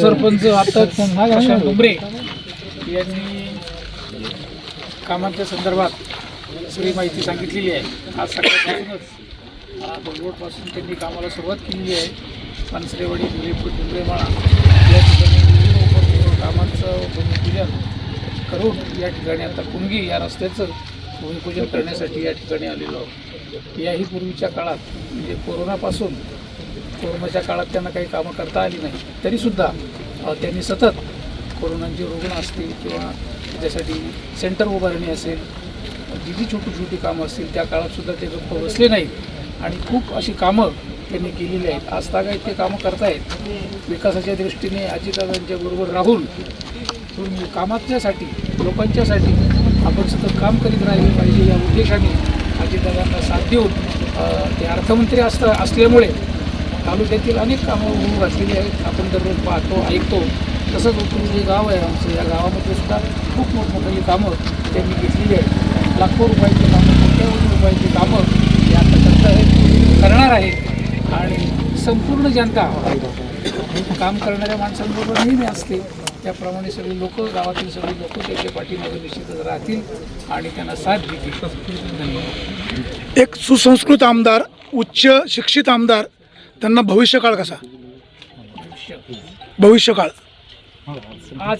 सरपंच आता प्रशांत डुंबरे यांनी कामांच्या संदर्भात सगळी माहिती सांगितलेली आहे. आज सकाळपासूनच रोडपासून त्यांनी कामाला सुरुवात केलेली आहे. पानसरेवाडी धुलेपूर डुंबरेमाळा या ठिकाणी कामांचं भूमिपूजन करून या ठिकाणी आता कुणगी या रस्त्याचं भूमिपूजन करण्यासाठी या ठिकाणी आलेलो आहोत. याही पूर्वीच्या काळात म्हणजे कोरोनापासून कोरोनाच्या काळात त्यांना काही कामं करता आली नाही. तरीसुद्धा त्यांनी सतत कोरोनाचे रुग्ण असतील किंवा त्याच्यासाठी सेंटर उभारणी असेल जी जी छोटी छोटी कामं असतील त्या काळातसुद्धा ते गप्प बसले नाहीत. आणि खूप अशी कामं त्यांनी केलेली आहेत. आज तागायत ते कामं करतायत. विकासाच्या दृष्टीने अजितदादांच्या बरोबर राहून कामाच्यासाठी लोकांच्यासाठी आपण सतत काम करीत राहिले पाहिजे या उद्देशाने अजितदादांना साथ देऊन ते अर्थमंत्री असता असल्यामुळे तालुक्यातील अनेक कामं होऊ घातलेली आहेत. आपण दररोज पाहतो ऐकतो. तसंच उतरून जे गाव आहे आमचं. या गावामध्ये सुद्धा खूप मोठमोठी कामं त्यांनी घेतलेली आहेत. लाखो रुपयाची कामं कोट्यावधी रुपयाची कामं हे आता करत आहेत करणार आहेत आणि संपूर्ण जनता काम करणाऱ्या माणसांबरोबर नेहमी असते. त्याप्रमाणे सगळे लोक गावातील सगळे लोक त्याच्या पाठीमध्ये निश्चितच राहतील आणि त्यांना साथ देतील. धन्यवाद. एक सुसंस्कृत आमदार उच्च शिक्षित आमदार त्यांना भविष्यकाळ कसा? भविष्य भविष्यकाळ. आज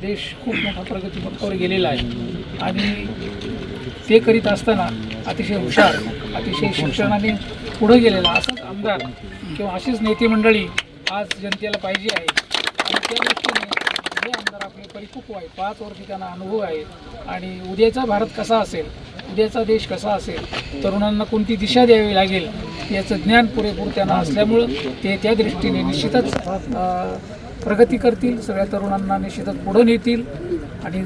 देश खूप मोठ्या प्रगतीपथावर गेलेला आहे. आणि ते करीत असताना अतिशय हुशार अतिशय शिक्षणाने पुढे गेलेला असाच आमदार किंवा अशीच नेते मंडळी आज जनतेला पाहिजे आहे. आणि त्या दृष्टीने हे आमदार आपले परिपक्व आहे पाच वर्ष त्यांना अनुभव आहे. आणि उद्याचा भारत कसा असेल उद्याचा देश कसा असेल तरुणांना कोणती दिशा द्यावी लागेल याचं ज्ञान पुरेपूर त्यांना असल्यामुळं ते त्या दृष्टीने निश्चितच प्रगती करतील. सगळ्या तरुणांना निश्चितच पुढं नेतील आणि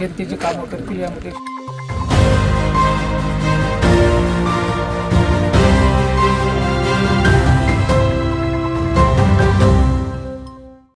जनतेची कामं करतील यामध्ये.